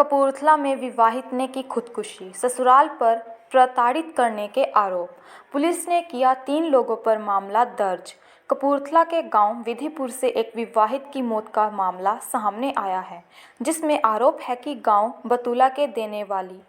कपूरथला में विवाहित ने की खुदकुशी, ससुराल पर प्रताड़ित करने के आरोप। पुलिस ने किया तीन लोगों पर मामला दर्ज। कपूरथला के गाँव विधिपुर से एक विवाहित की मौत का मामला सामने आया है, जिसमें आरोप है कि गाँव बतूला के देने वाली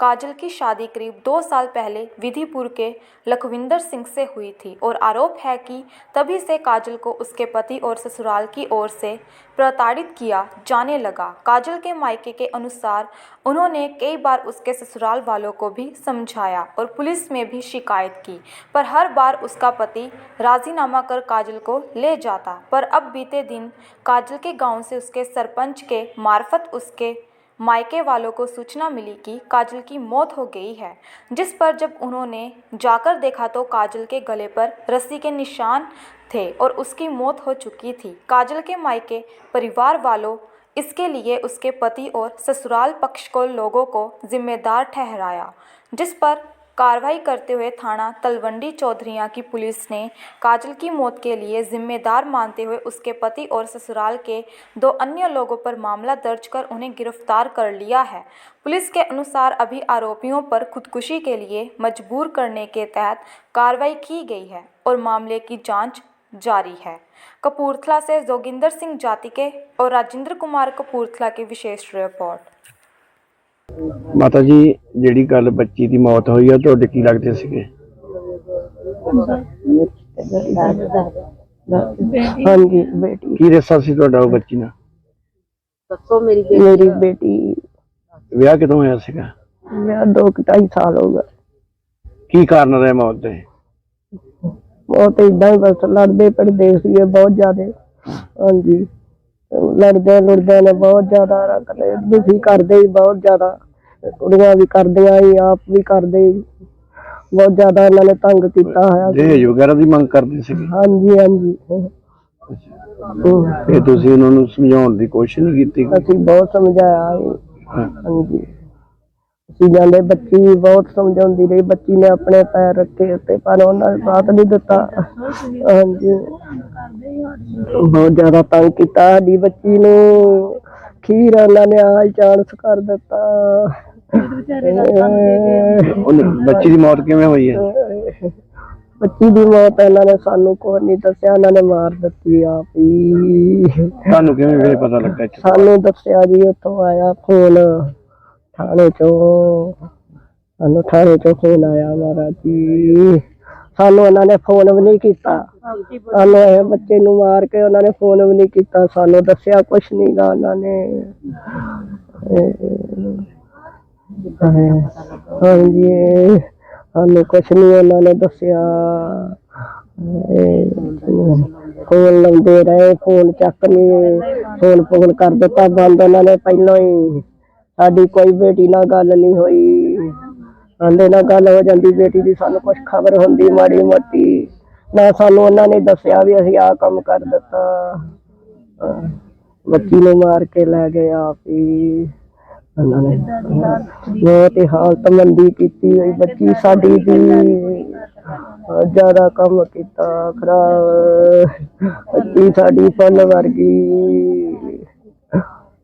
काजल की शादी करीब दो साल पहले विधिपुर के लखविंदर सिंह से हुई थी और आरोप है कि तभी से काजल को उसके पति और ससुराल की ओर से प्रताड़ित किया जाने लगा। काजल के मायके के अनुसार उन्होंने कई बार उसके ससुराल वालों को भी समझाया और पुलिस में भी शिकायत की, पर हर बार उसका पति राजीनामा कर काजल को ले जाता। पर अब बीते दिन काजल के गाँव से उसके सरपंच के मार्फत उसके मायके वालों को सूचना मिली कि काजल की मौत हो गई है, जिस पर जब उन्होंने जाकर देखा तो काजल के गले पर रस्सी के निशान थे और उसकी मौत हो चुकी थी। काजल के मायके परिवार वालों, इसके लिए उसके पति और ससुराल पक्ष को लोगों को जिम्मेदार ठहराया, जिस पर कार्रवाई करते हुए थाना तलवंडी चौधरिया की पुलिस ने काजल की मौत के लिए जिम्मेदार मानते हुए उसके पति और ससुराल के दो अन्य लोगों पर मामला दर्ज कर उन्हें गिरफ़्तार कर लिया है। पुलिस के अनुसार अभी आरोपियों पर खुदकुशी के लिए मजबूर करने के तहत कार्रवाई की गई है और मामले की जाँच जारी है। कपूरथला से जोगिंदर सिंह जातिके और राजेंद्र कुमार कपूरथला की विशेष रिपोर्ट। ਮਾਤਾ ਜੀ ਜਿਹੜੀ ਗੱਲ ਬੱਚੀ ਦੀ ਮੌਤ ਹੋਈ ਆ ਤੁਹਾਡੇ ਕੀ ਲੱਗਦੇ ਸੀਗੇ? ਹਾਂਜੀ ਬੇਟੀ। ਕੀ ਰਿਸ਼ਤਾ ਸੀ ਤੁਹਾਡਾ ਉਹ ਬੱਚੀ ਨਾਲ? ਦੱਸੋ ਮੇਰੀ ਬੇਟੀ ਮੇਰੀ ਬੇਟੀ। ਵਿਆਹ ਕਦੋਂ ਹੋਇਆ ਸੀਗਾ? ਵਿਆਹ ਦੋ ਕੁ ਢਾਈ ਸਾਲ ਹੋ ਗਏ। ਕੀ ਕਾਰਨ ਰਿਹਾ ਮੌਤ ਦੇ? ਬਹੁਤ ਇਦਾਂ ਹੀ ਬਸ ਲੜਦੇ ਪੜਦੇ ਸੀਗੇ ਬਹੁਤ ਜ਼ਿਆਦੇ। ਹਾਂਜੀ। ਲੜਦੇ ਲੜਦੇ ਨੇ ਬਹੁਤ ਜ਼ਿਆਦਾ ਰੱਖ ਲਏ ਦੁਖੀ ਕਰਦੇ ਹੀ ਬਹੁਤ ਜ਼ਿਆਦਾ। ਕੁੜੀਆਂ ਵੀ ਕਰਦੀਆਂ ਹੀ ਆਪ ਵੀ ਕਰਦੇ ਹੀ ਬਹੁਤ ਜ਼ਿਆਦਾ ਇਹਨਾਂ ਨੇ ਤੰਗ ਕੀਤਾ ਹੋਇਆ ਸੀ। ਦਹੇਜ ਵਗੈਰਾ ਦੀ ਮੰਗ ਕਰਦੇ ਸੀਗੇ ਹਾਂਜੀ ਹਾਂਜੀ। ਤੇ ਤੁਸੀਂ ਉਹਨਾਂ ਨੂੰ ਸਮਝਾਉਣ ਦੀ ਕੋਸ਼ਿਸ਼ ਨਹੀਂ ਕੀਤੀ? ਅਸੀਂ ਬਹੁਤ ਸਮਝਾਇਆ ਸੀ। ਹਾਂਜੀ। ਅਸੀਂ ਜਾਂਦੇ ਬੱਚੀ ਬਹੁਤ ਸਮਝਾਉਂਦੀ ਰਹੀ ਬੱਚੀ ਨੇ ਆਪਣੇ ਪੈਰ ਰੱਖੇ ਉੱਤੇ ਪਰ ਉਹਨਾਂ ਨੇ ਸਾਥ ਨਹੀਂ ਦਿੱਤਾ। ਹਾਂਜੀ। ਬਹੁਤ ਜ਼ਿਆਦਾ ਤੰਗ ਕੀਤਾ ਸਾਡੀ ਬੱਚੀ ਨੂੰ। ਖੀਰ ਉਹਨਾਂ ਨੇ ਆ ਚਾਂਸ ਕਰ ਦਿੱਤਾ। ਉਹਨੇ ਬੱਚੀ ਦੀ ਮੌਤ ਕਿਵੇਂ ਹੋਈ ਹੈ? ਬੱਚੀ ਦੀ ਮੌਤ ਇਹਨਾਂ ਨੇ ਸਾਨੂੰ ਕੋਈ ਨਹੀਂ ਦੱਸਿਆ ਇਹਨਾਂ ਨੇ ਮਾਰ ਦਿੱਤੀ ਆਪ ਹੀ। ਤੁਹਾਨੂੰ ਕਿਵੇਂ ਵੇ ਪਤਾ ਲੱਗਾ? ਸਾਨੂੰ ਦੱਸਿਆ ਜੀ ਉੱਥੋਂ ਆਇਆ ਫੋਨ ਥਾਣੇ ਚੋਂ ਸਾਨੂੰ ਥਾਣੇ ਚੋਂ ਫੋਨ ਆਇਆ ਮਹਾਰਾਜ ਜੀ ਸਾਨੂੰ ਉਹਨਾਂ ਨੇ ਫੋਨ ਵੀ ਨਹੀਂ ਕੀਤਾ ਸਾਨੂੰ ਇਹ ਬੱਚੇ ਨੂੰ ਮਾਰ ਕੇ ਉਹਨਾਂ ਨੇ ਫੋਨ ਵੀ ਨਹੀਂ ਕੀਤਾ ਸਾਨੂੰ ਦੱਸਿਆ ਕੁਛ ਨਹੀਂ ਗਾ ਉਹਨਾਂ ਨੇ ਹਾਂਜੀ ਸਾਨੂੰ ਕੁਛ ਨਹੀਂ ਉਹਨਾਂ ਨੇ ਦੱਸਿਆ ਫੋਨ ਲਾਉਂਦੇ ਰਹੇ ਫੋਨ ਚੱਕ ਨਹੀਂ ਫੋਨ ਫੋਨ ਕਰ ਦਿੱਤਾ ਬੰਦ ਉਹਨਾਂ ਨੇ ਪਹਿਲਾਂ ਹੀ ਸਾਡੀ ਕੋਈ ਬੇਟੀ ਨਾਲ ਗੱਲ ਨਹੀਂ ਹੋਈ। ਆਂਦੇ ਨਾਲ ਗੱਲ ਹੋ ਜਾਂਦੀ, ਬੇਟੀ ਦੀ ਸਾਨੂੰ ਕੁਝ ਖਬਰ ਹੁੰਦੀ ਮਾੜੀ ਮੋਟੀ। ਨਾ ਸਾਨੂੰ ਉਹਨਾਂ ਨੇ ਦੱਸਿਆ ਵੀ ਅਸੀਂ ਆਹ ਕੰਮ ਕਰ ਦਿੱਤਾ। ਬੱਚੀ ਨੂੰ ਮਾਰ ਕੇ ਲੈ ਗਏ ਆਪ ਹੀ। ਉਹਨਾਂ ਨੇ ਬਹੁਤ ਹੀ ਹਾਲਤ ਮੰਦੀ ਕੀਤੀ ਹੋਈ ਬੱਚੀ ਸਾਡੀ ਦੀ। ਜ਼ਿਆਦਾ ਕੰਮ ਕੀਤਾ, ਖਰਾਬ। ਬੱਚੀ ਸਾਡੀ ਫੁੱਲ ਵਰਗੀ।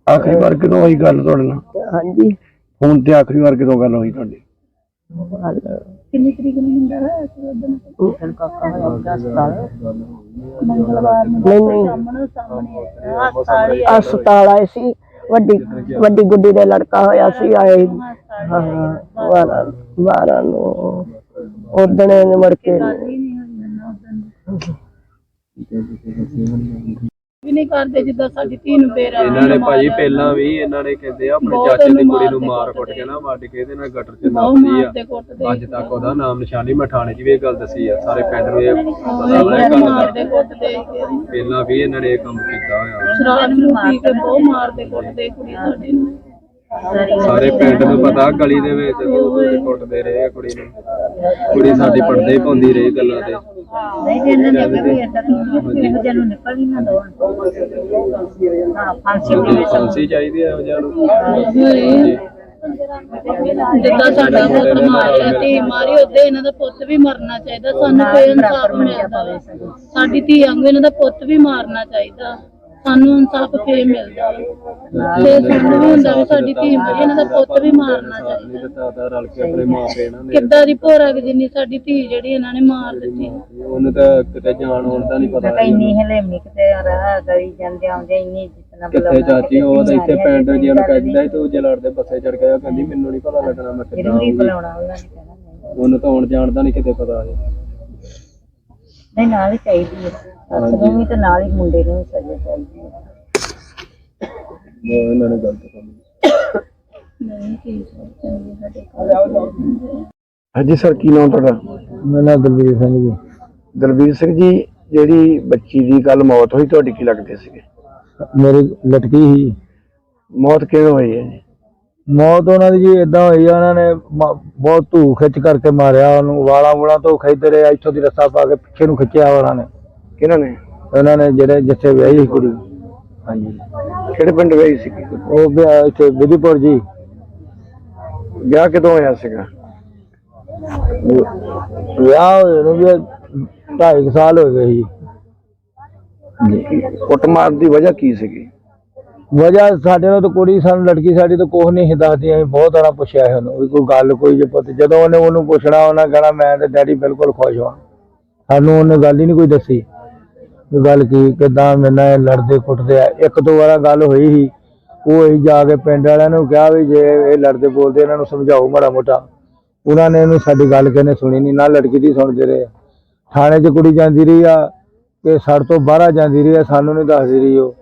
ਆਖਰੀ ਵਾਰ ਕਦੋਂ ਹੋਈ ਗੱਲ ਤੁਹਾਡੇ ਨਾਲ? ਹਾਂਜੀ। ਫੋਨ ਤੇ ਆਖਰੀ ਵਾਰ ਕਦੋਂ ਗੱਲ ਹੋਈ ਤੁਹਾਡੀ? ਹਾਲ ਕਿੰਨੀ ਤਰੀਕ ਨੂੰ ਹੁੰਦਾ ਹੈ ਉਦੋਂ ਕਾਕਾ ਹੋਇਆ ਉਹਦਾ ਹਸਪਤਾਲ ਮੰਗਲਵਾਰ ਨੂੰ ਨਹੀਂ ਨਹੀਂ। ਸਾਹਮਣੇ ਸਾਹਮਣੇ ਹਸਪਤਾਲ ਹੀ ਹਸਪਤਾਲ ਆਏ ਸੀ। ਵੱਡੀ ਵੱਡੀ ਗੁੱਡੀ ਦੇ ਲੜਕਾ ਹੋਇਆ ਸੀ ਆਏ ਹਾਂ। ਨੂੰ। ਉਦਣ ਨੇ ਮੁੜ ਕੇ ਨਹੀਂ ਕਰਦੇ ਜਿੱਦਾਂ ਸਾਡੀ ਧੀ ਨੂੰ ਬੇਰਾ ਇਹਨਾਂ ਨੇ ਭਾਜੀ ਪਹਿਲਾਂ ਵੀ ਇਹਨਾਂ ਨੇ ਕਹਿੰਦੇ ਆ ਆਪਣੇ ਚਾਚੇ ਦੀ ਕੁੜੀ ਨੂੰ ਮਾਰ ਕੁੱਟ ਕੇ ਨਾ ਵੱਢ ਕੇ ਇਹਦੇ ਨਾਲ ਗਟਰ 'ਚ ਨੱਪਦੀ ਆ। ਅੱਜ ਤੱਕ ਉਹਦਾ ਨਾਮ ਨਿਸ਼ਾਨੀ ਮੈਂ ਥਾਣੇ 'ਚ ਵੀ ਇਹ ਗੱਲ ਦੱਸੀ ਆ। ਸਾਰੇ ਪਿੰਡ ਨੂੰ ਇਹ ਪਤਾ ਬਹੁਤ ਗੱਲ ਦਾ। ਪਹਿਲਾਂ ਵੀ ਇਹਨਾਂ ਨੇ ਇਹ ਕੰਮ ਕੀਤਾ ਹੋਇਆ। ਸ਼ਰਾਬ ਨੂੰ ਪੀ ਕੇ ਬਹੁਤ ਮਾਰਦੇ ਕੁੱਟਦੇ ਕੁੜੀ ਸਾਡੀ ਨੂੰ। ਸਾਰੇ ਪਿੰਡ ਨੂੰ ਪਤਾ ਗਲੀ ਦੇ ਵਿੱਚ ਉਹ ਕੁੱਟਦੇ ਰਹੇ ਆ ਕੁੜੀ ਨੂੰ। ਕੁੜੀ ਸਾਡੀ ਪੜਦੇ ਹੀ ਪਾਉਂਦੀ ਰਹੀ ਗੱਲਾਂ ਤੇ। ਨਹੀਂ ਜੇ ਇਹਨਾਂ ਨੇ ਅੱਗੇ ਵੀ ਏਦਾਂ ਕੀਤੀ ਇਹੋ ਜਿਹਾ ਨੂੰ ਨਿਕਲ ਹੀ ਨਾ ਦੋ। ਹਾਂ ਫਾਂਸੀ ਫਾਂਸੀ ਚਾਹੀਦੀ ਹੈ ਇਹੋ ਜਿਹਾ ਨੂੰ। ਜਿੱਦਾਂ ਸਾਡਾ ਪੁੱਤ ਮਾਰਿਆ ਤੇ ਮਾਰੀ ਉਹਦੇ ਇਹਨਾਂ ਦਾ ਪੁੱਤ ਵੀ ਮਰਨਾ ਚਾਹੀਦਾ ਸਾਨੂੰ ਕੋਈ ਇਨਸਾਫ ਮਿਲਦਾ। ਸਾਡੀ ਧੀ ਵਾਂਗੂ ਇਹਨਾਂ ਦਾ ਪੁੱਤ ਵੀ ਮਾਰਨਾ ਚਾਹੀਦਾ। ਸਾਨੂੰ ਇਨਸਾਫ ਫੇਰ ਮਿਲਦਾ ਵਾ। ਤੇ ਸਾਨੂੰ ਵੀ ਹੁੰਦਾ ਵੀ ਸਾਡੀ ਧੀ ਮਰੀ ਇਹਨਾਂ ਦਾ ਪੁੱਤ ਵੀ ਮਾਰਨਾ ਚਾਹੀਦਾ ਤਾਂ ਰਲ ਕੇ ਆਪਣੇ ਮਾਂ ਪਿਓ ਨਾਲ ਕਿੱਦਾਂ ਦੀ ਭੋਰਾ ਜਿੰਨੀ ਸਾਡੀ ਧੀ ਜਿਹੜੀ ਇਹਨਾਂ ਨੇ ਮਾਰ ਦਿੱਤੀ ਉਹਨੂੰ ਤਾਂ ਕਿਤੇ ਜਾਣ ਹੋਣ ਦਾ ਨਹੀਂ ਪਤਾ ਇੰਨੀ ਹਲੇਮੀ ਕਿਤੇ ਰਹਾ ਗਲੀ ਜਾਂਦੇ ਆਉਂਦੇ ਇੰਨੀ ਕਿੱਥੇ ਚਾਚੀ ਉਹ ਤਾਂ ਇੱਥੇ ਪਿੰਡ ਜੀ ਉਹਨੂੰ ਕਹਿੰਦਾ ਸੀ ਤੂੰ ਜੇ ਲੜਦੇ ਬੱਸੇ ਚੜ ਗਿਆ ਕਹਿੰਦੀ ਮੈਨੂੰ ਨਹੀਂ ਪਤਾ ਲੱਗਣਾ ਮੈਂ ਕਿੱਦਾਂ ਜ਼ਰੂਰੀ ਆਊਂਗੀ। ਬੁਲਾਉਣਾ ਉਹਨਾਂ ਨੇ ਕਹਿਣਾ ਨਹੀਂ। ਉਹਨੂੰ ਤਾਂ ਹੁਣ ਜਾਣ ਦਾ ਨਹੀਂ ਕਿਤੇ ਪਤਾ ਹੈ ਨਹੀਂ ਨਾਲ ਹੀ ਚਾਹੀਦੀ ਹੈ ਸੱਸ ਨੂੰ ਵੀ ਤੇ ਨਾਲ ਹੀ ਮੁੰਡੇ ਨੂੰ ਵੀ ਸਜ਼ਾ ਚਾਹੀਦੀ ਹੈ। ਉਹ ਇਹਨਾਂ ਨੇ ਗਲਤ ਕੰਮ ਨਹੀਂ ਕੀ ਸੋਚਣਗੇ ਸਾਡੇ ਕੋਲ। ਹਾਂਜੀ ਸਰ ਕੀ ਨਾਮ ਤੁਹਾਡਾ? ਮੇਰਾ ਨਾਮ ਦਲਵੀਰ ਸਿੰਘ ਜੀ। ਦਲਬੀਰ ਸਿੰਘ ਜੀ ਜਿਹੜੀ ਬੱਚੀ ਦੀ ਕੱਲ ਮੌਤ ਹੋਈ ਤੁਹਾਡੀ ਕੀ ਲੱਗਦੇ ਸੀਗੇ? ਮੇਰੀ ਲਟਕੀ ਸੀ। ਮੌਤ ਕਿਵੇਂ ਹੋਈ ਹੈ ਜੀ? ਮੌਤ ਉਹਨਾਂ ਦੀ ਜੀ ਇਦਾਂ ਹੋਈ ਆ ਉਹਨਾਂ ਨੇ ਮ- ਬਹੁਤ ਧੂ ਖਿੱਚ ਕਰਕੇ ਮਾਰਿਆ ਉਹਨੂੰ ਵਾਲਾਂ ਵੂਲਾਂ ਤੋਂ ਖਿੱਚਦੇ ਰਹੇ ਇੱਥੋਂ ਦੀ ਰੱਸਾ ਪਾ ਕੇ ਪਿੱਛੇ ਨੂੰ ਖਿੱਚਿਆ ਉਹਨਾਂ ਨੇ। ਕਿਹਨਾਂ ਨੇ? ਉਹਨਾਂ ਨੇ ਜਿਹੜੇ ਜਿੱਥੇ ਵਿਆਹੀ ਸੀ ਕੁੜੀ। ਹਾਂਜੀ। ਕਿਹੜੇ ਪਿੰਡ ਗਈ ਸੀ ਉਹ ਵਿਆਹ ਇੱਥੇ ਵਿਧੀਪੁਰ ਜੀ। ਵਿਆਹ ਕਦੋਂ ਹੋਇਆ ਸੀਗਾ? ਵਿਆਹ ਹੋਏ ਨੂੰ ਵੀ ਢਾਈ ਕੁ ਸਾਲ ਹੋ ਗਏ ਸੀ। ਕੁੱਟਮਾਰ ਦੀ ਵਜ੍ਹਾ ਕੀ ਸੀਗੀ? ਵਜ੍ਹਾ ਸਾਡੇ ਨਾਲ ਤਾਂ ਕੁੜੀ ਸਾਨੂੰ ਲੜਕੀ ਸਾਡੀ ਤਾਂ ਕੁਛ ਨਹੀਂ ਦੱਸਦੀ। ਅਸੀਂ ਬਹੁਤ ਵਾਰ ਪੁੱਛਿਆ ਸੀ ਉਹਨੂੰ ਵੀ ਕੋਈ ਗੱਲ ਕੋਈ ਜੇ ਪੁੱਤ। ਜਦੋਂ ਉਹਨੇ ਉਹਨੂੰ ਪੁੱਛਣਾ ਉਹਨਾਂ ਕਹਿਣਾ ਮੈਂ ਤੇ ਡੈਡੀ ਬਿਲਕੁਲ ਖੁਸ਼ ਹਾਂ। ਸਾਨੂੰ ਉਹਨੇ ਗੱਲ ਹੀ ਨਹੀਂ ਕੋਈ ਦੱਸੀ। ਗੱਲ ਕੀ, ਕਿਦਾਂ ਮੇਰੇ ਨਾਲ ਲੜਦੇ ਕੁੱਟਦੇ ਆ। ਇੱਕ ਦੋ ਵਾਰਾ ਗੱਲ ਹੋਈ ਸੀ, ਉਹ ਅਸੀਂ ਜਾ ਕੇ ਪਿੰਡ ਵਾਲਿਆਂ ਨੂੰ ਕਿਹਾ ਵੀ ਜੇ ਇਹ ਲੜਦੇ ਬੋਲਦੇ, ਇਹਨਾਂ ਨੂੰ ਸਮਝਾਓ ਮਾੜਾ ਮੋਟਾ। ਉਹਨਾਂ ਨੇ ਇਹਨੂੰ ਸਾਡੀ ਗੱਲ ਕਹਿੰਦੇ ਸੁਣੀ ਨਹੀਂ ਨਾ ਲੜਕੀ ਦੀ ਸੁਣਦੇ ਰਹੇ। ਥਾਣੇ 'ਚ ਕੁੜੀ ਜਾਂਦੀ ਰਹੀ ਆ ਕਿ ਸੜ ਤੋਂ ਬਾਹਰ ਜਾਂਦੀ ਰਹੀ ਆ, ਸਾਨੂੰ ਨਹੀਂ ਦੱਸਦੀ ਰਹੀ ਉਹ।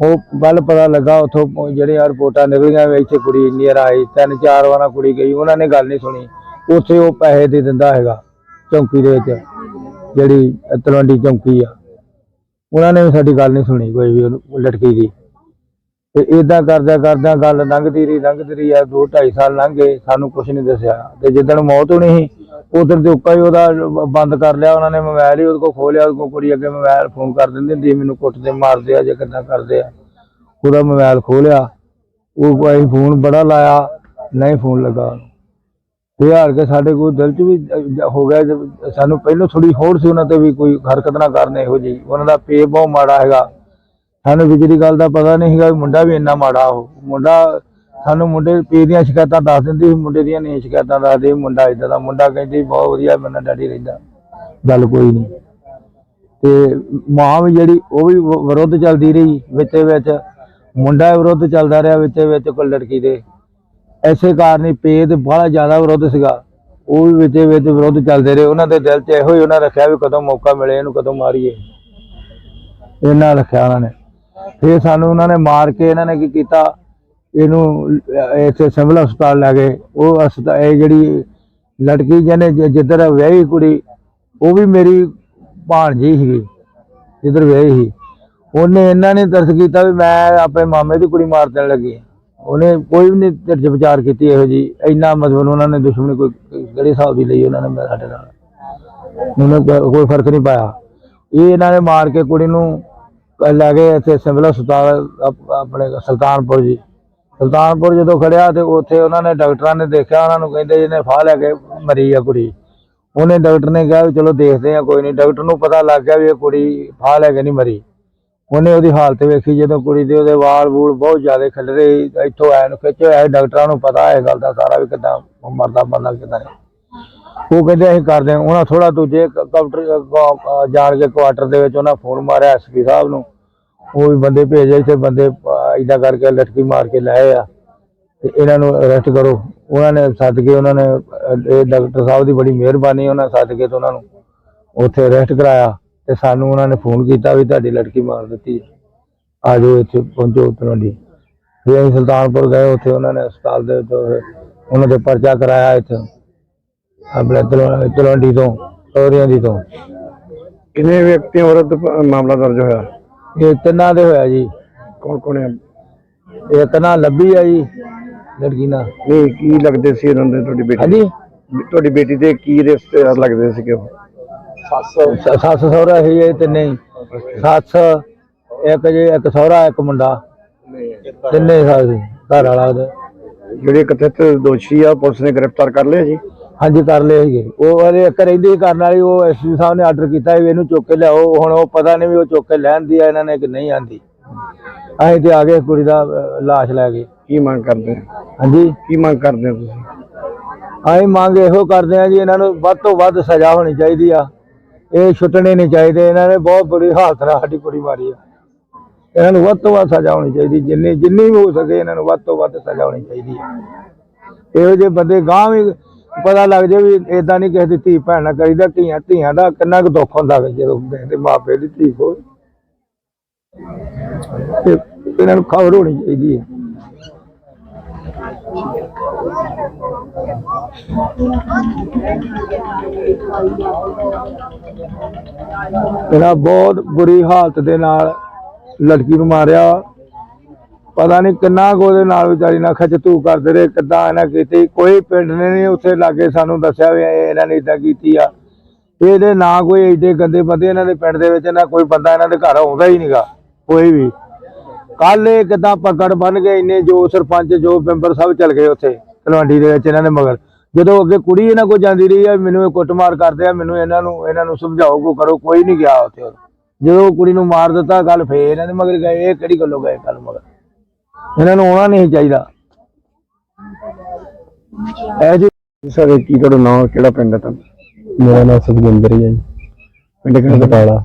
ਉਹ ਗੱਲ ਪਤਾ ਲੱਗਾ ਉਥੋਂ ਜਿਹੜੀਆਂ ਰਿਪੋਰਟਾਂ ਨਿਕਲੀਆਂ ਵੀ ਇੱਥੇ ਕੁੜੀ ਇੰਨੀ ਆਈ ਤਿੰਨ ਚਾਰ ਵਾਰਾਂ ਕੁੜੀ ਗਈ, ਉਹਨਾਂ ਨੇ ਗੱਲ ਨਹੀਂ ਸੁਣੀ। ਉੱਥੇ ਉਹ ਪੈਸੇ ਦੇ ਦਿੰਦਾ ਹੈਗਾ, ਚੌਂਕੀ ਦੇ ਵਿੱਚ, ਜਿਹੜੀ ਤਲਵੰਡੀ ਚੌਂਕੀ ਆ। ਉਹਨਾਂ ਨੇ ਵੀ ਸਾਡੀ ਗੱਲ ਨਹੀਂ ਸੁਣੀ ਕੋਈ ਵੀ ਉਹਨੂੰ- ਲੜਕੀ ਦੀ। ਤੇ ਇਦਾਂ ਕਰਦਿਆਂ ਕਰਦਿਆਂ ਗੱਲ ਲੰਘਦੀ ਰਹੀ ਲੰਘਦੀ ਰਹੀ ਆ ਦੋ ਢਾਈ ਸਾਲ ਲੰਘ ਗਏ ਸਾਨੂੰ ਕੁਝ ਨਹੀਂ ਦੱਸਿਆ। ਤੇ ਜਿੱਦਣ ਮੌਤ ਹੋਣੀ ਸੀ ਉਧਰ ਦੇ ਉੱਕਾ ਹੀ ਉਹਦਾ ਬੰਦ ਕਰ ਲਿਆ ਉਹਨਾਂ ਨੇ ਮੋਬਾਈਲ ਹੀ ਉਹਦੇ ਕੋਲ ਖੋਲਿਆ ਉਹਦੇ ਕੋਲ ਕੁੜੀ ਅੱਗੇ ਮੋਬਾਈਲ ਫੋਨ ਕਰ ਦਿੰਦੀ ਹੁੰਦੀ ਸੀ, ਮੈਨੂੰ ਕੁੱਟਦੇ ਮਾਰਦੇ ਆ ਜੇ ਕਿੱਦਾਂ ਕਰਦੇ ਆ। ਉਹਦਾ ਮੋਬਾਈਲ ਖੋਲਿਆ ਉਹ ਅਸੀਂ ਫੋਨ ਬੜਾ ਲਾਇਆ ਨਹੀਂ ਫੋਨ ਲੱਗਾ। ਤੇ ਹਾਰ ਕੇ ਸਾਡੇ ਕੋਲ ਦਿਲ 'ਚ ਵੀ ਹੋ ਗਿਆ ਸਾਨੂੰ ਪਹਿਲਾਂ ਥੋੜੀ ਹੋਰ ਸੀ ਉਹਨਾਂ ਤੇ ਵੀ ਕੋਈ ਹਰਕਤ ਨਾ ਕਰਨ ਇਹੋ ਜਿਹੀ। ਉਹਨਾਂ ਦਾ ਪੇ ਬਹੁਤ ਮਾੜਾ ਹੈਗਾ। ਸਾਨੂੰ ਵਿਜਲੀ ਗੱਲ ਦਾ ਪਤਾ ਨਹੀਂ ਹੈਗਾ ਵੀ ਮੁੰਡਾ ਵੀ ਇੰਨਾ ਮਾੜਾ ਉਹ। ਮੁੰਡਾ, ਸਾਨੂੰ ਮੁੰਡੇ ਪੇ ਦੀਆਂ ਸ਼ਿਕਾਇਤਾਂ ਦੱਸ ਦਿੰਦੀ ਸੀ, ਮੁੰਡੇ ਦੀਆਂ ਨਹੀਂ ਸ਼ਿਕਾਇਤਾਂ ਦੱਸਦੇ ਮੁੰਡਾ ਇਦਾਂ ਦਾ। ਮੁੰਡਾ ਕਹਿੰਦੀ ਬਹੁਤ ਵਧੀਆ, ਮੇਰਾ ਡੈਡੀ ਰਹਿੰਦਾ। ਗੱਲ ਕੋਈ ਨਹੀਂ। ਤੇ ਮਾਂ ਵੀ ਜਿਹੜੀ, ਉਹ ਵੀ ਵ- ਵਿਰੁੱਧ ਚੱਲਦੀ ਰਹੀ ਵਿੱਚੇ ਵਿੱਚ। ਮੁੰਡਾ ਵੀ ਵਿਰੁੱਧ ਚੱਲਦਾ ਰਿਹਾ ਵਿੱਚੇ ਵਿੱਚ ਕੋਈ ਲੜਕੀ ਦੇ। ਐਸੇ ਕਾਰਨ ਹੀ ਪੇ ਤੇ ਬੜਾ ਜ਼ਿਆਦਾ ਵਿਰੁੱਧ ਸੀਗਾ। ਉਹ ਵੀ ਵਿੱਚੇ ਵਿੱਚ ਵਿਰੁੱਧ ਚੱਲਦੇ ਰਹੇ। ਉਹਨਾਂ ਦੇ ਦਿਲ 'ਚ ਇਹੋ ਹੀ ਉਹਨਾਂ ਰੱਖਿਆ ਵੀ ਕਦੋਂ ਮੌਕਾ ਮਿਲੇ, ਇਹਨੂੰ ਕਦੋਂ ਮਾਰੀਏ। ਇਹਨਾਂ ਰੱਖਿਆ ਉਹਨਾਂ ਨੇ। ਫਿਰ ਸਾਨੂੰ ਉਹਨਾਂ ਨੇ ਮਾਰ ਕੇ ਇਹਨਾਂ ਨੇ ਕੀ ਕੀਤਾ? ਇਹਨੂੰ ਇੱਥੇ ਸਿਵਲ ਹਸਪਤਾਲ ਲੈ ਗਏ। ਉਹ ਹਸਪਤਾਲ, ਇਹ ਜਿਹੜੀ ਲੜਕੀ ਜਿਹਨੇ ਜਿੱਧਰ ਵਿਆਹੀ ਕੁੜੀ, ਉਹ ਵੀ ਮੇਰੀ ਭਾਣਜੀ ਸੀਗੀ। ਜਿੱਧਰ ਵਿਆਹੀ ਸੀ। ਉਹਨੇ ਇਹਨਾਂ ਨੇ ਤਰਸ ਕੀਤਾ ਵੀ ਮੈਂ ਆਪਣੇ ਮਾਮੇ ਦੀ ਕੁੜੀ ਮਾਰ ਦੇਣ ਲੱਗੀ। ਉਹਨੇ ਕੋਈ ਵੀ ਨਹੀਂ ਧਿਰਜ ਵਿਚਾਰ ਕੀਤੀ ਇਹੋ ਜੀ ਇੰਨਾ ਮਤਲਬ ਉਹਨਾਂ ਨੇ ਦੁਸ਼ਮਣੀ ਕੋਈ ਕਿਹੜੇ ਹਿਸਾਬ ਦੀ ਲਈ ਉਹਨਾਂ ਨੇ ਮੈਂ ਸਾਡੇ ਨਾਲ। ਉਹਨੇ ਕੋਈ- ਫ਼ਰਕ ਨਹੀਂ ਪਾਇਆ। ਇਹ ਇਹਨਾਂ ਨੇ ਮਾਰ ਕੇ ਕੁੜੀ ਨੂੰ ਲੈ ਗਏ ਇੱਥੇ ਸਿਵਲ ਹਸਪਤਾਲ ਆਪਣੇ ਸੁਲਤਾਨਪੁਰ ਜੀ। ਸੁਲਤਾਨਪੁਰ ਜਦੋਂ ਖੜਿਆ ਤੇ ਉੱਥੇ ਉਹਨਾਂ ਨੇ ਡਾਕਟਰਾਂ ਨੇ ਦੇਖਿਆ, ਉਹਨਾਂ ਨੂੰ ਕਹਿੰਦੇ ਜਿਹਨੇ ਫਾਹ ਲੈ ਕੇ ਮਰੀ ਆ ਕੁੜੀ। ਉਹਨੇ ਡਾਕਟਰ ਨੇ ਕਿਹਾ ਵੀ ਚਲੋ ਦੇਖਦੇ ਆ, ਕੋਈ ਨਹੀਂ। ਡਾਕਟਰ ਨੂੰ ਪਤਾ ਲੱਗ ਗਿਆ ਵੀ ਇਹ ਕੁੜੀ ਫਾਹ ਲੈ ਕੇ ਨਹੀਂ ਮਰੀ। ਉਹਨੇ ਉਹਦੀ ਹਾਲਤ ਵੇਖੀ, ਜਦੋਂ ਕੁੜੀ ਦੇ ਉਹਦੇ ਵਾਲ ਵੂਲ ਬਹੁਤ ਜ਼ਿਆਦਾ ਖਿਲਰੇ ਇੱਥੋਂ ਆਇਆ ਨੂੰ ਖਿੱਚੇ ਹੋਏ ਡਾਕਟਰਾਂ ਨੂੰ ਪਤਾ ਹੈ ਗੱਲ ਦਾ ਸਾਰਾ ਵੀ ਕਿਦਾਂ ਮਰਦਾ ਬੰਦਾ ਕਿਦਾਂ ਨਹੀਂ ਉਹ ਕਹਿੰਦੇ ਅਸੀਂ ਕਰਦੇ ਹਾਂ। ਉਹਨਾਂ ਥੋੜਾ ਦੂਜੇ ਕਾਊਂਟਰ ਜਾਣ ਕੇ ਕੁਆਟਰ ਦੇ ਵਿੱਚ ਉਹਨਾਂ ਫੋਨ ਮਾਰਿਆ ਐਸਪੀ ਸਾਹਿਬ ਨੂੰ। ਉਹ ਵੀ ਬੰਦੇ ਭੇਜੇ, ਇੱਥੇ ਬੰਦੇ ਇਦਾਂ ਕਰਕੇ ਲਟਕੀ ਮਾਰ ਕੇ ਲਾਏ ਆ। ਤੇ ਇਹਨਾਂ ਨੂੰ ਅਰੈਸਟ ਕਰੋ। ਉਹਨਾਂ ਨੇ ਸੱਦ ਕੇ ਉਹਨਾਂ ਨੇ ਇਹ ਡਾਕਟਰ ਸਾਹਿਬ ਦੀ ਬੜੀ ਮਿਹਰਬਾਨੀ, ਉਹਨਾਂ ਸੱਦ ਕੇ ਤੇ ਉਹਨਾਂ ਨੂੰ ਉੱਥੇ ਅਰੈਸਟ ਕਰਾਇਆ। ਤੇ ਸਾਨੂੰ ਉਹਨਾਂ ਨੇ ਫੋਨ ਕੀਤਾ ਵੀ ਤੁਹਾਡੀ ਲੜਕੀ ਮਾਰ ਦਿੱਤੀ ਆ ਜਾਓ ਇੱਥੇ ਪਹੁੰਚੋ ਤਲਵੰਡੀ ਫਿਰ ਅਸੀਂ ਸੁਲਤਾਨਪੁਰ ਗਏ ਉੱਥੇ ਉਹਨਾਂ ਨੇ ਹਸਪਤਾਲ ਦੇ ਉਹਨਾਂ ਦੇ ਪਰਚਾ ਕਰਾਇਆ ਇੱਥੇ। ਆਪਣੇ ਤਲਵ- ਤਲਵੰਡੀ ਤੋਂ ਸੌਰੀਆਂ ਦੀ ਤੋਂ। ਕਿੰਨੇ ਵਿਅਕਤੀਆਂ ਪ- ਮਾਮਲਾ ਦਰਜ ਹੋਇਆ? ਇਹ ਤਿੰਨਾਂ ਦੇ ਹੋਇਆ ਜੀ। ਕੌਣ ਕੌਣ ਹੈ? ਇੱਕ ਨਾ ਲੱਭੀ ਆ ਜੀ ਲੜਕੀ ਨਾਲ। ਨਹੀਂ ਕੀ ਲੱਗਦੇ ਸੀ ਇਹਨਾਂ ਦੇ? ਤੁਹਾਡੀ ਬੇਟੀ ਹਾਂਜੀ। ਤੁਹਾਡੀ ਬੇਟੀ ਦੇ ਕੀ ਰਿਸ਼ਤੇਦਾਰ ਲੱਗਦੇ ਸੀਗੇ ਉਹ? ਸ- ਸੱਸ ਸਹੁਰਾ ਸੀ ਇਹ ਤਿੰਨੇ ਹੀ। ਸੱਸ ਇੱਕ ਜੀ ਇੱਕ ਸਹੁਰਾ ਇੱਕ ਮੁੰਡਾ। ਤਿੰਨੇ ਸੀ ਘਰ ਵਾਲਾ ਉਹਦੇ। ਜਿਹੜੇ ਕਥਿਤ ਦੋਸ਼ੀ ਆ ਪੁਲਿਸ ਨੇ ਗ੍ਰਿਫਤਾਰ ਕਰ ਲਿਆ ਜੀ? ਹਾਂਜੀ ਕਰ ਲਏ ਸੀਗੇ ਉਹ ਵਾਲੇ ਇੱਕ ਰਹਿੰਦੀ ਸੀ ਕਰਨ ਵਾਲੀ ਉਹ ਐਸਪੀ ਸਾਹਿਬ ਨੇ ਆਰਡਰ ਕੀਤਾ ਵੀ ਇਹਨੂੰ ਚੁੱਕ ਕੇ ਲਿਆਓ। ਹੁਣ ਉਹ ਪਤਾ ਨਹੀਂ ਵੀ ਉਹ ਚੁੱਕ ਕੇ ਲੈਣ ਦੀ ਆ ਇਹਨਾਂ ਨੇ ਕਿ ਨਹੀਂ ਆਂਦੀ। ਅਸੀਂ ਤੇ ਆ ਗਏ ਕੁੜੀ ਦਾ ਅਹ, ਲਾਸ਼ ਲੈ ਕੇ ਕੀ ਮੰਗ ਕਰਦੇ? ਹੋ? ਹਾਂਜੀ? ਕੀ ਮੰਗ ਕਰਦੇ ਹੋ ਤੁਸੀਂ? ਅਸੀਂ ਮੰਗ ਇਹੋ ਕਰਦੇ ਆ ਜੀ ਇਹਨਾਂ ਨੂੰ ਵੱਧ ਤੋਂ ਵੱਧ ਸਜ਼ਾ ਹੋਣੀ ਚਾਹੀਦੀ ਆ। ਇਹ ਛੁੱਟਣੇ ਨਹੀਂ ਚਾਹੀਦੇ, ਇਹਨਾਂ ਨੇ ਬਹੁਤ ਬੁਰੀ ਹਾਲਤ ਨਾਲ ਸਾਡੀ ਕੁੜੀ ਮਾਰੀ ਆ। ਇਹਨਾਂ ਨੂੰ ਵੱਧ ਤੋਂ ਵੱਧ ਸਜ਼ਾ ਹੋਣੀ ਚਾਹੀਦੀ, ਜਿੰਨੀ ਜਿੰਨੀ ਵੀ ਹੋ ਸਕੇ ਇਹਨਾਂ ਨੂੰ ਵੱਧ ਤੋਂ ਵੱਧ ਸਜ਼ਾ ਹੋਣੀ ਚਾਹੀਦੀ ਆ। ਇਹੋ ਜਿਹੇ ਬੰਦੇ ਗਾਂ ਵੀ ਪਤਾ ਲੱਗ ਜੇ ਵੀ ਇਦਾਂ ਨਹੀਂ ਕਿਸੇ ਦੀ ਧੀ ਭੈਣ ਨਾਲ ਕਰੀਦਾ, ਧੀਆਂ ਧੀਆਂ ਦਾ ਕਿੰਨਾ ਕੁ ਦੁੱਖ ਹੁੰਦਾ ਜਦੋਂ ਕਹਿੰਦੇ ਦੇ ਮਾਪੇ ਦੀ ਧੀ ਹੋਵੇ। ਇਹਨਾਂ ਨੂੰ ਖਬਰ ਹੋਣੀ ਚਾਹੀਦੀ ਹੈ ਇਹਨਾਂ ਬਹੁਤ ਬੁਰੀ ਹਾਲਤ ਦੇ ਨਾਲ ਲੜਕੀ ਨੂੰ ਮਾਰਿਆ। ਪਤਾ ਨਹੀਂ ਕਿੰਨਾ ਕੁ ਉਹਦੇ ਨਾਲ ਵਿਚਾਰੀ ਨਾਲ ਖਚਤੂ ਕਰਦੇ ਰਹੇ, ਕਿੱਦਾਂ ਇਹਨਾਂ ਕੀਤੀ। ਕੋਈ ਪਿੰਡ ਨੇ ਨਹੀਂ ਉੱਥੇ ਲਾਗੇ ਸਾਨੂੰ ਦੱਸਿਆ ਵੀ ਇਹ ਇਹਨਾਂ ਨੇ ਇਦਾਂ ਕੀਤੀ ਆ। ਇਹਦੇ ਨਾ ਕੋਈ ਏਡੇ ਗੰਦੇ ਬੰਦੇ ਇਹਨਾਂ ਦੇ ਪਿੰਡ ਦੇ ਵਿੱਚ, ਨਾ ਕੋਈ ਬੰਦਾ ਇਹਨਾਂ ਦੇ ਘਰ ਆਉਂਦਾ ਹੀ ਨਹੀਂਗਾ ਕੋਈ ਵੀ। ਕੱਲ ਇਹ ਕਿਦਾਂ ਪਕੜ ਬਣ ਗਏ, ਇੰਨੇ ਜੋ ਸਰਪੰਚ, ਜੋ ਮੈਂਬਰ ਸਭ ਚਲ ਗਏ ਉੱਥੇ। ਤਲਵੰਡੀ ਦੇ ਵਿੱਚ ਇਹਨਾਂ ਦੇ ਮਗਰ। ਜਦੋਂ ਅੱਗੇ ਕੁੜੀ ਇਹਨਾਂ ਕੋਲ ਜਾਂਦੀ ਰਹੀ ਆ ਮੈਨੂੰ ਇਹ ਕੁੱਟਮਾਰ ਕਰਦੇ ਆ ਮੈਨੂੰ ਇਹਨਾਂ ਨੂੰ ਇਹਨਾਂ ਨੂੰ ਸਮਝਾਓ ਕੋ ਕਰੋ ਕੋਈ ਨਹੀਂ ਗਿਆ ਉੱਥੇ ਜਦੋਂ ਕੁੜੀ ਨੂੰ ਮਾਰ ਦਿੱਤਾ ਗੱਲ ਫੇਰ ਇਹਨਾਂ ਦੇ ਮਗਰ ਗਏ ਇਹ ਕਿਹੜੀ ਗੱਲੋਂ ਗਏ ਕੱਲ ਮਗਰ? ਇਹਨਾਂ ਨੂੰ ਆਉਣਾ ਨਹੀਂ ਚਾਹੀਦਾ। ਇਹ ਜੀ ਸਰ ਕੀ ਤੁਹਾਡਾ ਨਾਮ ਕਿਹੜਾ ਪਿੰਡ ਹੈ ਤੁਹਾਡਾ? ਮੇਰਾ ਨਾਮ ਸੁਖਜਿੰਦਰ ਹੀ ਜੀ। ਪਿੰਡ ਕਿਹੜਾ ਬਟਾਲਾ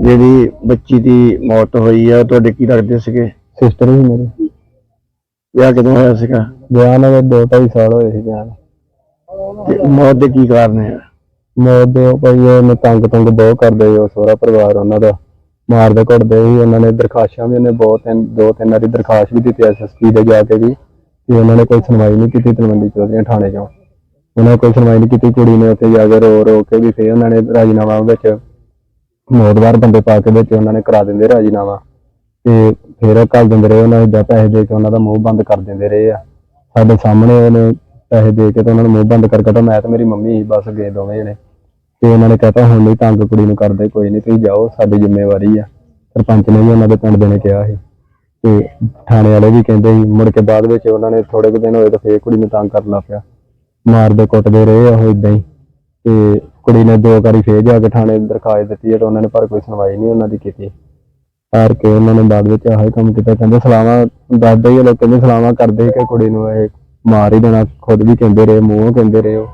ਜਿਹੜੀ ਬੱਚੀ ਦੀ ਮੌਤ ਹੋਈ ਆ ਤੁਹਾਡੇ ਕੀ ਲੱਗਦੇ ਸੀਗੇ? ਸਿਸਟਰ ਹੀ ਮੇਰੇ। ਵਿਆਹ ਕਦੋਂ ਹੋਇਆ ਸੀਗਾ? ਵਿਆਹ ਨਾਲ ਦੋ ਢਾਈ ਸਾਲ ਹੋਏ ਸੀ ਵਿਆਹ ਨੂੰ। ਤੇ ਮੌਤ ਦੇ ਕੀ ਕਾਰਨ ਹੈ? ਮੌਤ ਦੇ ਉਹ ਭਾਈ ਉਹਨੇ ਤੰਗ ਤੁੰਗ ਬਹੁਤ ਕਰਦੇ ਸੀ ਉਹ ਸਹੁਰਾ ਪਰਿਵਾਰ ਉਹਨਾਂ ਦਾ। ਮਾਰਦੇ ਘੁੱਟਦੇ ਸੀ ਉਹਨਾਂ ਨੇ ਦਰਖਾਸ਼ਾਂ ਵੀ ਉਹਨੇ ਬਹੁਤ ਤਿੰਨ ਦੋ ਤਿੰਨ ਵਾਰੀ ਦਰਖਾਸ਼ ਵੀ ਦਿੱਤੀ ਐਸਐਸਪੀ ਦੇ ਜਾ ਕੇ ਵੀ ਤੇ ਉਹਨਾਂ ਨੇ ਕੋਈ ਸੁਣਵਾਈ ਨਹੀਂ ਕੀਤੀ ਤਲਵੰਡੀ ਚੌਧਰੀਆਂ ਥਾਣੇ 'ਚੋਂ। ਉਹਨਾਂ ਨੇ ਕੋਈ ਸੁਣਵਾਈ ਨਹੀਂ ਕੀਤੀ ਕੁੜੀ ਨੇ ਉੱਥੇ ਜਾ ਕੇ ਰੋ ਰੋ ਕੇ ਵੀ ਫੇਰ ਉਹਨਾਂ ਨੇ ਰਾਜੀਨਾਮਾ ਵਿੱਚ ਮੋਦਵਾਰ ਬੰਦੇ ਪਾ ਕੇ ਵਿੱਚ ਉਹਨਾਂ ਨੇ ਕਰਾ ਦਿੰਦੇ ਰਾਜੀਨਾਮਾ। ਤੇ ਫਿਰ ਕੱਲ ਦਿੰਦੇ ਰਹੇ ਉਹਨਾਂ ਨੂੰ ਏਦਾਂ ਪੈਸੇ ਦੇ ਕੇ ਉਹਨਾਂ ਦਾ ਮੂੰਹ ਬੰਦ ਕਰ ਦਿੰਦੇ ਰਹੇ ਆ। ਸਾਡੇ ਸਾਹਮਣੇ ਉਹਨੇ ਪੈਸੇ ਦੇ ਕੇ ਤੇ ਉਹਨਾਂ ਨੂੰ ਮੂੰਹ ਬੰਦ ਕਰ ਕਟਾ ਮੈਂ ਤੇ ਮੇਰੀ ਮੰਮੀ ਸੀ ਬਸ ਗਏ ਦੋਵੇਂ ਜਣੇ। ਤੇ ਉਹਨਾਂ ਨੇ ਕਹਤਾ, ਹੁਣ ਨਹੀਂ ਤੰਗ ਕੁੜੀ ਨੂੰ ਕਰਦੇ, ਕੋਈ ਨਹੀਂ, ਤੁਸੀਂ ਜਾਓ, ਸਾਡੀ ਜ਼ਿੰਮੇਵਾਰੀ ਆ। ਸਰਪੰਚ ਨੇ ਵੀ ਉਹਨਾਂ ਦੇ ਪਿੰਡ ਦੇ ਨੇ ਕਿਹਾ ਸੀ। ਤੇ ਥਾਣੇ ਵਾਲੇ ਵੀ ਕਹਿੰਦੇ ਸੀ, ਮੁੜ ਕੇ ਬਾਅਦ ਵਿੱਚ ਉਹਨਾਂ ਨੇ ਥੋੜੇ ਕੁ ਦਿਨ ਹੋਏ ਤਾਂ ਫੇਰ ਕੁੜੀ ਨੂੰ ਤੰਗ ਕਰਨ ਲੱਗ ਪਿਆ। ਮਾਰਦੇ ਕੁੱਟਦੇ ਰਹੇ ਆ ਉਹ ਇਦਾਂ ਹੀ। ਤੇ ਕੁੜੀ ਨੇ ਦੋ ਵਾਰੀ ਫੇਰ ਜਾ ਕੇ ਥਾਣੇ ਦਰਖਾਸਤ ਦਿੱਤੀ ਹੈ ਤੇ ਉਹਨਾਂ ਨੇ ਪਰ ਕੋਈ ਸੁਣਵਾਈ ਨਹੀਂ ਉਹਨਾਂ ਦੀ ਕੀਤੀ। ਹਾਰ ਕੇ ਉਹਨਾਂ ਨੇ ਬਾਅਦ ਵਿੱਚ ਆਹੀ ਕੰਮ ਕੀਤਾ। ਕਹਿੰਦੇ ਸਲਾਮਾਂ ਦੱਸਦੇ ਹੀ ਲੋਕ ਕਹਿੰਦੇ ਸਲਾਮਾਂ ਕਰਦੇ ਕਿ ਕੁੜੀ ਨੂੰ ਇਹ ਮਾਰ ਹੀ ਦੇਣਾ ਖੁਦ ਵੀ ਕਹਿੰਦੇ ਰਹੇ ਮੂੰਹੋਂ ਕਹਿੰਦੇ ਰਹੇ ਉਹ।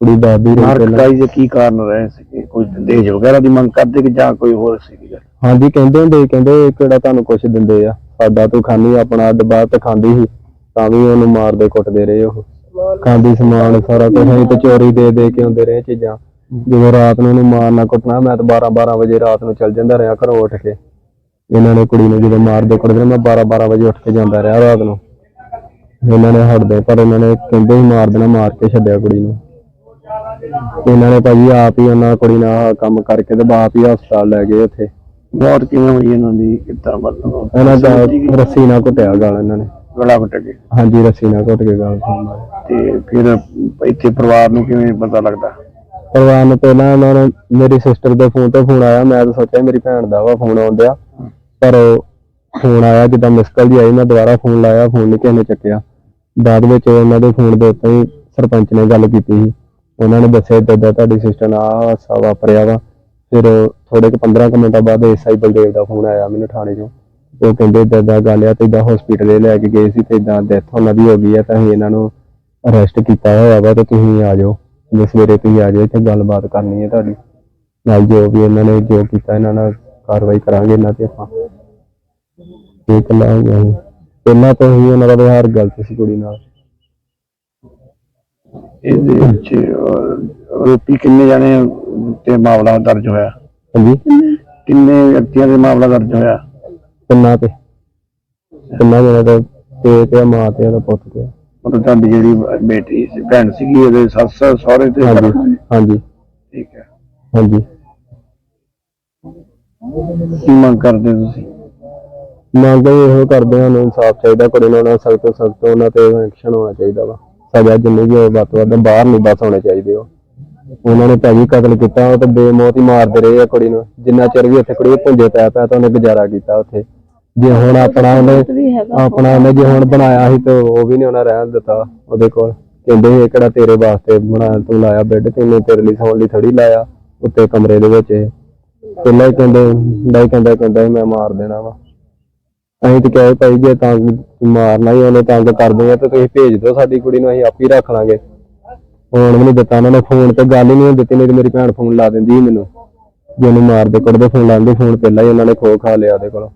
ਕੁੜੀ ਦੱਸਦੀ ਰਹੀ ਮਾਰ ਪਹਿਲਾਂ। ਕਟਾਈ ਦੇ ਕੀ ਕਾਰਨ ਰਹੇ ਸੀਗੇ? ਕੋਈ ਦਹੇਜ ਵਗੈਰਾ ਦੀ ਮੰਗ ਕਰਦੇ ਕਿ ਜਾਂ ਕੋਈ ਹੋਰ ਗੱਲ? ਹਾਂਜੀ ਕਹਿੰਦੇ ਹੁੰਦੇ ਸੀ, ਕਹਿੰਦੇ ਕਿਹੜਾ ਤੁਹਾਨੂੰ ਕੁਛ ਦਿੰਦੇ ਆ? ਸਾਡਾ ਤੂੰ ਖਾਨੀ ਆਪਣਾ ਡੱਬਾ ਤੇ ਖਾਂਦੀ ਸੀ ਤਾਂ ਵੀ ਉਹਨੂੰ ਮਾਰਦੇ ਕੁੱਟਦੇ ਰਹੇ ਉਹ। ਖਾਂਦੀ ਸਮਾਨ ਸਾਰਾ ਕੁਝ ਅਸੀਂ ਤੇ ਚੋਰੀ ਦੇ ਦੇ ਕੇ ਆਉਂਦੇ ਰਹੇ ਚੀਜ਼ਾਂ। ਜਦੋਂ ਰਾਤ ਨੂੰ ਉਹਨੂੰ ਮਾਰਨਾ ਕੁੱਟਣਾ ਮੈਂ ਤਾਂ 12 12 ਵਜੇ ਰਾਤ ਨੂੰ ਚੱਲ ਜਾਂਦਾ ਰਿਹਾ ਘਰੋਂ ਉੱਠ ਕੇ। ਇਹਨਾਂ ਨੇ ਕੁੜੀ ਨੂੰ ਜਦੋਂ ਮਾਰਦੇ ਕੁੱਟਦੇ ਮੈਂ 12 12 ਵਜੇ ਉੱਠ ਕੇ ਜਾਂਦਾ ਰਿਹਾ ਰਾਤ ਨੂੰ। ਇਹਨਾਂ ਨੇ ਹਟਦੇ ਪਰ ਇਹਨਾਂ ਨੇ ਕਹਿੰਦੇ ਸੀ ਮਾਰ ਦੇਣਾ ਮਾਰ ਕੇ ਛੱਡਿਆ ਕੁੜੀ ਨੂੰ। ਇਹਨਾਂ ਨੇ ਭਾਜੀ ਆਪ ਹੀ ਉਹਨਾਂ ਕੁੜੀ ਨਾਲ ਕੰਮ ਕਰਕੇ ਤੇ ਆਪ ਹੀ ਹਸਪਤਾਲ ਲੈ ਗਏ ਉੱਥੇ। ਮੌਤ ਕਿਵੇਂ ਹੋਈ ਇਹਨਾਂ ਦੀ? ਕਿੱਦਾਂ ਮਤਲਬ ਇਹਨਾਂ ਦਾ ਰੱਸੀ ਨਾਲ ਘੁੱਟਿਆ ਗਾਲ ਇਹਨਾਂ ਨੇ। ਗਲਾ ਘੁੱਟ ਕੇ? ਹਾਂਜੀ ਰੱਸੀ ਨਾਲ ਘੁੱਟ ਕੇ ਗਾਲ ਤੇ ਫਿਰ ਇੱਥੇ ਪਰਿਵਾਰ ਨੂੰ ਕਿਵੇਂ ਪਤਾ ਲੱਗਦਾ? ਪਰਿਵਾਰ ਨੂੰ ਪਹਿਲਾਂ ਉਹਨਾਂ ਨੇ ਮੇਰੀ ਸਿਸਟਰ ਦੇ ਫੋਨ ਤੋਂ ਫੋਨ ਆਇਆ ਮੈਂ ਤਾਂ ਸੋਚਿਆ ਮੇਰੀ ਭੈਣ ਦਾ ਵਾ ਫੋਨ ਆਉਂਦਿਆ ਪਰ ਫੋਨ ਆਇਆ, ਜਿੱਦਾਂ ਮਿਸ ਦੀ ਆਈ, ਮੈਂ ਦੁਬਾਰਾ ਫੋਨ ਲਾਇਆ ਫੋਨ ਨਹੀਂ ਕਿਸੇ ਨੇ ਚੱਕਿਆ। ਬਾਅਦ ਵਿੱਚ ਉਹਨਾਂ ਦੇ ਫੋਨ ਦੇ ਉੱਤੇ ਹੀ ਸਰਪੰਚ ਨੇ ਗੱਲ ਕੀਤੀ ਸੀ। ਉਹਨਾਂ ਨੇ ਦੱਸਿਆ ਏਦਾਂ ਤੁਹਾਡੀ ਸਿਸਟਰ ਨਾਲ ਆਹ ਵਾਪਰਿਆ ਵਾ। ਫਿਰ ਥੋੜੇ ਕੁ 15 ਕੁ ਮਿੰਟਾਂ ਬਾਅਦ ਐਸਆਈ ਬਲਦੇਵ ਦਾ ਫੋਨ ਆਇਆ ਮੈਨੂੰ ਥਾਣੇ 'ਚੋਂ। ਉਹ ਕਹਿੰਦੇ ਏਦਾਂ ਗੱਲ ਆ ਤੇ ਏਦਾਂ ਹਸਪੀਟਲ ਲੈ ਕੇ ਗਏ ਸੀ ਤੇ ਏਦਾਂ ਡੈਥ ਉਹਨਾਂ ਦੀ ਹੋ ਗਈ ਆ, ਤਾਂ ਅਸੀਂ ਇਹਨਾਂ ਨੂੰ ਅਰੈਸਟ ਕੀਤਾ ਹੋਇਆ ਵਾ ਤੇ ਤੁਸੀਂ ਆ ਜਾਓ। ਜੇ ਸਵੇਰੇ ਤੁਸੀਂ ਆ ਜਾਓ, ਇੱਥੇ ਗੱਲਬਾਤ ਕਰਨੀ ਹੈ ਤੁਹਾਡੀ। ਨਾਲ ਜੋ ਵੀ ਇਹਨਾਂ ਨੇ ਜੋ ਕੀਤਾ, ਇਹਨਾਂ ਨਾਲ ਕਾਰਵਾਈ ਕਰਾਂਗੇ ਇਹਨਾਂ ਤੇ ਆਪਾਂ। ਇਹ ਕੱਲਾ ਹੋ ਗਿਆ ਸੀ। ਪਹਿਲਾਂ ਤੋਂ ਹੀ ਉਹਨਾਂ ਦਾ ਵਿਵਹਾਰ ਗਲਤ ਸੀ ਕੁੜੀ ਨਾਲ। ਇਹਦੇ ਵਿੱਚ ਅਹ, ਰੋਪੀ ਕਿੰਨੇ ਜਾਣੇ ਤੇ ਮਾਮਲਾ ਦਰਜ ਹੋਇਆ? ਹਾਂਜੀ? ਕਿੰਨੇ ਵਿਅਕਤੀਆਂ ਦੇ ਮਾਮਲਾ ਦਰਜ ਹੋਇਆ? ਕਿੰਨਾ ਤੇ। ਕਿੰਨਾ ਜਿਹੜਾ ਤੇ ਤੇ ਤੇ ਮਾਂ ਤੇ ਉਹਦਾ ਪੁੱਤ ਤੇ। ਮਤਲਬ ਤੁਹਾਡੀ ਜਿਹੜੀ ਬੇਟੀ ਸੀ ਭੈਣ ਸੀਗੀ ਉਹਦੇ ਸੱਸ ਸਹੁਰੇ ਤੇ ਹਾਂਜੀ ਹਾਂਜੀ। ਠੀਕ ਹੈ। ਹਾਂਜੀ। ਕੀ ਮੰਗ ਕਰਦੇ ਤੁਸੀਂ? ਮੰਗ ਤਾਂ ਇਹੋ ਕਰਦੇ ਹਾਂ ਨੂੰ ਇਨਸਾਫ ਚਾਹੀਦਾ, ਕੁੜੀ ਨੂੰ ਉਹਨਾਂ ਸਖਤ ਤੋਂ ਸਖਤ ਉਹਨਾਂ ਤੇ ਐਕਸ਼ਨ ਹੋਣਾ ਚਾਹੀਦਾ ਵਾ। ਸਜ਼ਾ ਜਿੰਨੀ ਵੀ ਹੋਵੇ, ਵੱਧ ਤੋਂ ਵੱਧ ਬਾਹਰ ਨਹੀਂ ਬਸ ਹੋਣੇ ਚਾਹੀਦੇ ਉਹ। ਉਹਨਾਂ ਨੇ ਭਾਜੀ ਕਤਲ ਕੀਤਾ, ਉਹ ਤਾਂ ਬੇਮੌਤ ਹੀ ਮਾਰਦੇ ਰਹੇ ਆ ਕੁੜੀ ਨੂੰ। ਜਿੰਨਾ ਚਿਰ ਵੀ ਉੱਥੇ ਕੁੜੀ ਪੁੰਜੇ ਪੈ ਪਿਆ ਤਾਂ ਉਹਨੇ ਗੁਜ਼ਾਰਾ ਕੀਤਾ ਉੱਥੇ। ਜੇ ਹੁਣ ਆਪਣਾ ਉਹਨੇ ਆਪਣਾ ਉਹਨੇ ਜੇ ਹੁਣ ਬਣਾਇਆ ਸੀ ਤੇ ਉਹ ਵੀ ਨਹੀਂ ਉਹਨਾਂ ਰਹਿਣ ਦਿੱਤਾ ਉਹਦੇ ਕੋਲ। ਕਹਿੰਦੇ ਇਹ ਕਿਹੜਾ ਤੇਰੇ ਵਾਸਤੇ ਬਣਾ, ਤੂੰ ਲਾਇਆ ਬੈੱਡ ਤੈਨੂੰ ਤੇਰੇ ਲਈ ਸੌਣ ਲਈ ਥੜੀ ਲਾਇਆ, ਉੱਤੇ ਕਮਰੇ ਦੇ ਵਿੱਚ। ਪਹਿਲਾਂ ਹੀ ਕਹਿੰਦੇ ਡਾਈ ਕਹਿੰਦਾ ਕਹਿੰਦਾ ਸੀ, ਮੈਂ ਮਾਰ ਦੇਣਾ ਵਾ। ਅਸੀਂ ਤੇ ਕਹੇ ਭਾਈ ਜੇ ਤਾਂ ਮਾਰਨਾ ਹੀ ਉਹਨੇ ਤੰਗ ਕਰਦੇ ਆ, ਤੇ ਤੁਸੀਂ ਭੇਜ ਦਿਓ ਸਾਡੀ ਕੁੜੀ ਨੂੰ, ਅਸੀਂ ਆਪ ਹੀ ਰੱਖ ਲਾਂਗੇ। ਫੋਨ ਵੀ ਨਹੀਂ ਦਿੱਤਾ ਉਹਨਾਂ ਨੇ, ਫੋਨ ਤੇ ਗੱਲ ਹੀ ਨਹੀਂ ਦਿੱਤੀ, ਨਹੀਂ ਤੇ ਮੇਰੀ ਭੈਣ ਫੋਨ ਲਾ ਦਿੰਦੀ ਸੀ ਮੈਨੂੰ। ਜੇ ਮਾਰਦੇ ਕੁੱਟਦੇ, ਫੋਨ ਲਾਉਂਦੇ ਫੋਨ ਪਹਿਲਾਂ ਹੀ ਉਹਨਾਂ ਨੇ ਖੋ ਖਾ ਲਿਆ ਉਹਦੇ ਕੋਲੋਂ।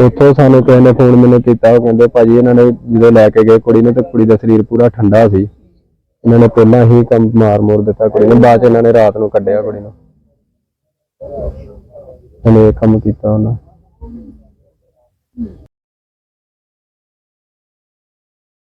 ਉੱਥੋਂ ਸਾਨੂੰ ਕਿਸੇ ਨੇ ਫੋਨ ਮੈਨੂੰ ਕੀਤਾ ਉਹ ਕਹਿੰਦੇ ਭਾਜੀ ਇਹਨਾਂ ਨੇ ਜਦੋਂ ਲੈ ਕੇ ਗਏ ਕੁੜੀ ਨੂੰ, ਤੇ ਕੁੜੀ ਦਾ ਸਰੀਰ ਪੂਰਾ ਠੰਡਾ ਸੀ। ਇਹਨਾਂ ਨੇ ਪਹਿਲਾਂ ਹੀ ਕੰਮ ਮਾਰ ਮੋਰ ਦਿੱਤਾ ਕੁੜੀ ਨੂੰ, ਬਾਅਦ ਚ ਇਹਨਾਂ ਨੇ ਰਾਤ ਨੂੰ ਕੱਢਿਆ ਕੁੜੀ ਨੂੰ। ਇਹਨੇ ਕੰਮ ਕੀਤਾ ਉਹਨਾਂ।